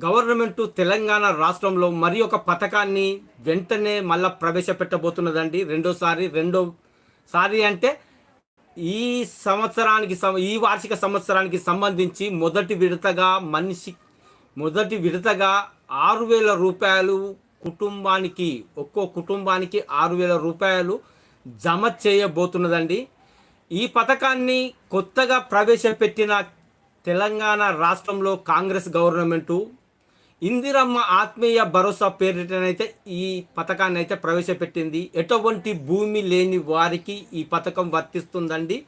Government Telangana రాష్ట్రంలో మరి ఒక పథకాన్ని వెంటనే మళ్ళా ప్రవేశపెట్టబోతున్నదండి. రెండోసారి రెండోసారి అంటే ఈ సంవత్సరానికి సం- ఈ వార్షిక సంవత్సరానికి సంబంధించి మొదటి విడతగా మనిషి మొదటి విడతగా ఆరు వేల రూపాయలు కుటుంబానికి ఒక్కో కుటుంబానికి ఆరు వేల రూపాయలు జమ చేయబోతున్నదండి. ఈ పథకాన్ని కొత్తగా ప్రవేశపెట్టిన తెలంగాణ రాష్ట్రంలో కాంగ్రెస్ గవర్నమెంటు ఇందిరమ్మ ఆత్మీయ భరోసా పేరిటనైతే ఈ పథకాన్ని అయితే ప్రవేశపెట్టింది. ఎటువంటి భూమి లేని వారికి ఈ పథకం వర్తిస్తుందండి.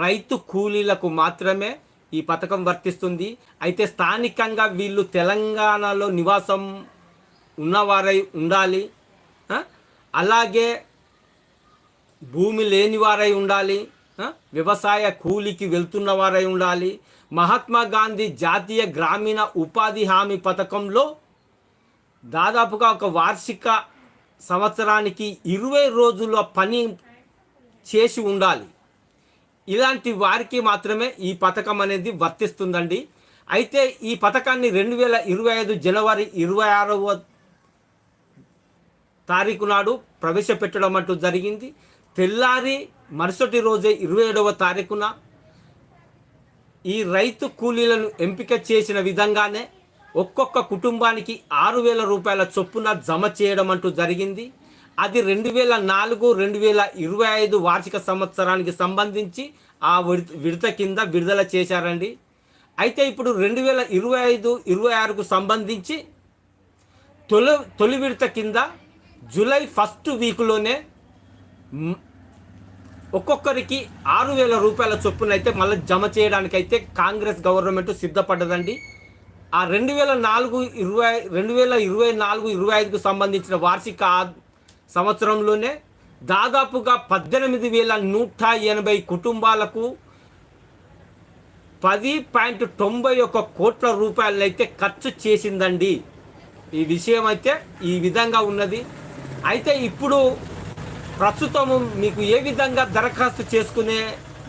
రైతు కూలీలకు మాత్రమే ఈ పథకం వర్తిస్తుంది. అయితే స్థానికంగా వీళ్ళు తెలంగాణలో నివాసం ఉన్నవారై ఉండాలి. అలాగే భూమి లేని వారై ఉండాలి. వ్యవసాయ కూలికి వెళ్తున్న వారై ఉండాలి. మహాత్మా గాంధీ జాతీయ గ్రామీణ ఉపాధి హామీ పథకంలో దాదాపుగా ఒక వార్షిక సంవత్సరానికి ఇరవై రోజుల పని చేసి ఉండాలి. ఇలాంటి వారికి మాత్రమే ఈ పథకం అనేది వర్తిస్తుందండి. అయితే ఈ పథకాన్ని రెండు వేల ఇరవై ఐదు జనవరి ఇరవై ఆరవ తారీఖు నాడు ప్రవేశపెట్టడం అంటూ జరిగింది. తెల్లారి మరుసటి రోజే ఇరవై ఏడవ తారీఖున ఈ రైతు కూలీలను ఎంపిక చేసిన విధంగానే ఒక్కొక్క కుటుంబానికి ఆరు వేల రూపాయల చొప్పున జమ చేయడం అంటూ జరిగింది. అది రెండు వేల నాలుగు రెండు వేల ఇరవై ఐదు వార్షిక సంవత్సరానికి సంబంధించి ఆ విడత విడత కింద విడుదల చేశారండి. అయితే ఇప్పుడు రెండు వేల ఇరవై ఐదు ఇరవై ఆరుకు సంబంధించి తొలి తొలి విడత కింద జూలై ఫస్ట్ వీక్లోనే ఒక్కొక్కరికి ఆరు వేల రూపాయల చొప్పున అయితే మళ్ళీ జమ చేయడానికైతే కాంగ్రెస్ గవర్నమెంట్ సిద్ధపడ్డదండి. ఆ రెండు వేల నాలుగు ఇరవై రెండు వేల ఇరవై నాలుగు ఇరవై ఐదుకు సంబంధించిన వార్షిక సంవత్సరంలోనే దాదాపుగా పద్దెనిమిది వేల నూట ఎనభై కుటుంబాలకు పది పాయింట్ తొంభై ఒక్క కోట్ల రూపాయలైతే ఖర్చు చేసిందండి. ఈ విషయం అయితే ఈ విధంగా ఉన్నది. అయితే ఇప్పుడు ప్రస్తుతం మీకు ఏ విధంగా దరఖాస్తు చేసుకునే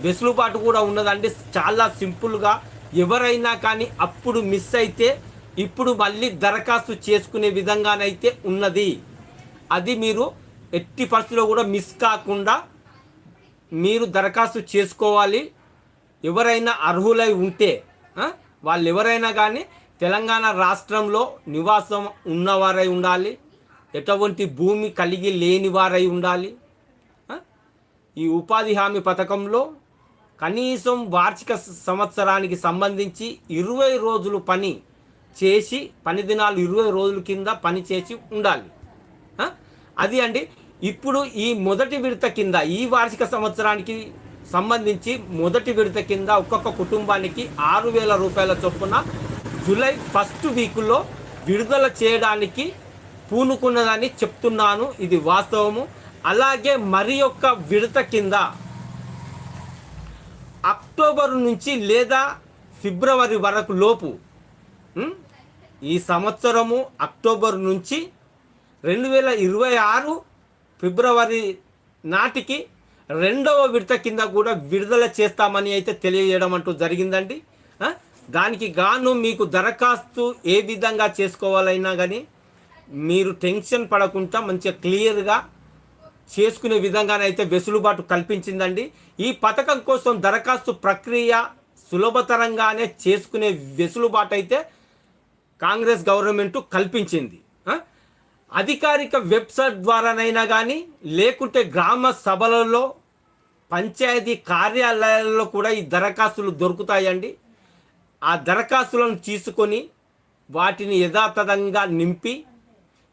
వెసులుబాటు కూడా ఉన్నదండి చాలా సింపుల్గా ఎవరైనా కానీ అప్పుడు మిస్ అయితే ఇప్పుడు మళ్ళీ దరఖాస్తు చేసుకునే విధంగానైతే ఉన్నది. అది మీరు ఎట్టి పరిస్థితిలో కూడా మిస్ కాకుండా మీరు దరఖాస్తు చేసుకోవాలి. ఎవరైనా అర్హులై ఉంటే వాళ్ళు ఎవరైనా కానీ తెలంగాణ రాష్ట్రంలో నివాసం ఉన్నవారై ఉండాలి. ఎటువంటి భూమి కలిగి లేని వారై ఉండాలి? ఈ ఉపాధి హామీ పథకంలో కనీసం వార్షిక సంవత్సరానికి సంబంధించి ఇరవై రోజులు పని చేసి పని దినాలు ఇరవై రోజుల కింద పని చేసి ఉండాలి. అది అండి ఇప్పుడు ఈ మొదటి విడత కింద ఈ వార్షిక సంవత్సరానికి సంబంధించి మొదటి విడత కింద ఒక్కొక్క కుటుంబానికి ఆరు వేల రూపాయల చొప్పున జూలై ఫస్ట్ వీక్లో విడుదల చేయడానికి పూనుకున్నదని చెప్తున్నాను. ఇది వాస్తవము. అలాగే మరి యొక్క విడత కింద అక్టోబర్ నుంచి లేదా ఫిబ్రవరి వరకు లోపు ఈ సంవత్సరము అక్టోబర్ నుంచి రెండు వేల ఇరవై ఆరు ఫిబ్రవరి నాటికి రెండవ విడత కింద కూడా విడుదల చేస్తామని అయితే తెలియజేయడం అంటూ జరిగిందండి. దానికి గాను మీకు దరఖాస్తు ఏ విధంగా చేసుకోవాలైనా కానీ మీరు టెన్షన్ పడకుండా మంచిగా క్లియర్గా చేసుకునే విధంగానైతే వెసులుబాటు కల్పించిందండి. ఈ పథకం కోసం దరఖాస్తు ప్రక్రియ సులభతరంగానే చేసుకునే వెసులుబాటు అయితే కాంగ్రెస్ గవర్నమెంట్ కల్పించింది. అధికారిక వెబ్సైట్ ద్వారానైనా కానీ లేకుంటే గ్రామ సభలలో పంచాయతీ కార్యాలయాల్లో కూడా ఈ దరఖాస్తులు దొరుకుతాయండి. ఆ దరఖాస్తులను తీసుకొని వాటిని యథాతథంగా నింపి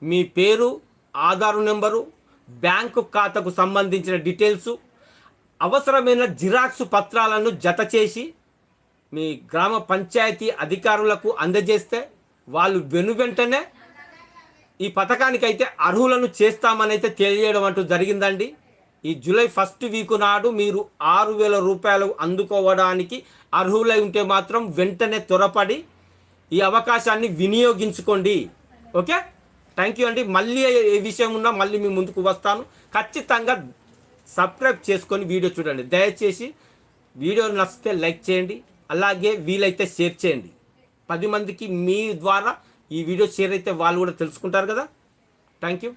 మీ పేరు ఆధారు నెంబరు బ్యాంకు ఖాతాకు సంబంధించిన డీటెయిల్స్ అవసరమైన జిరాక్స్ పత్రాలను జత చేసి మీ గ్రామ పంచాయతీ అధికారులకు అందజేస్తే వాళ్ళు వెను వెంటనే ఈ పథకానికైతే అర్హులను చేస్తామని అయితే అంటూ జరిగిందండి. ఈ జూలై ఫస్ట్ వీక్ నాడు మీరు ఆరు వేల రూపాయలు అందుకోవడానికి అర్హులై ఉంటే మాత్రం వెంటనే త్వరపడి ఈ అవకాశాన్ని వినియోగించుకోండి. ఓకే? థ్యాంక్ యూ అండి. మళ్ళీ ఏ విషయం ఉన్నా మళ్ళీ మీ ముందుకు వస్తాను. ఖచ్చితంగా సబ్స్క్రైబ్ చేసుకొని వీడియో చూడండి. దయచేసి వీడియో నచ్చితే లైక్ చేయండి. అలాగే వీలైతే షేర్ చేయండి. పది మందికి మీ ద్వారా ఈ వీడియో షేర్ అయితే వాళ్ళు కూడా తెలుసుకుంటారు కదా. Thank you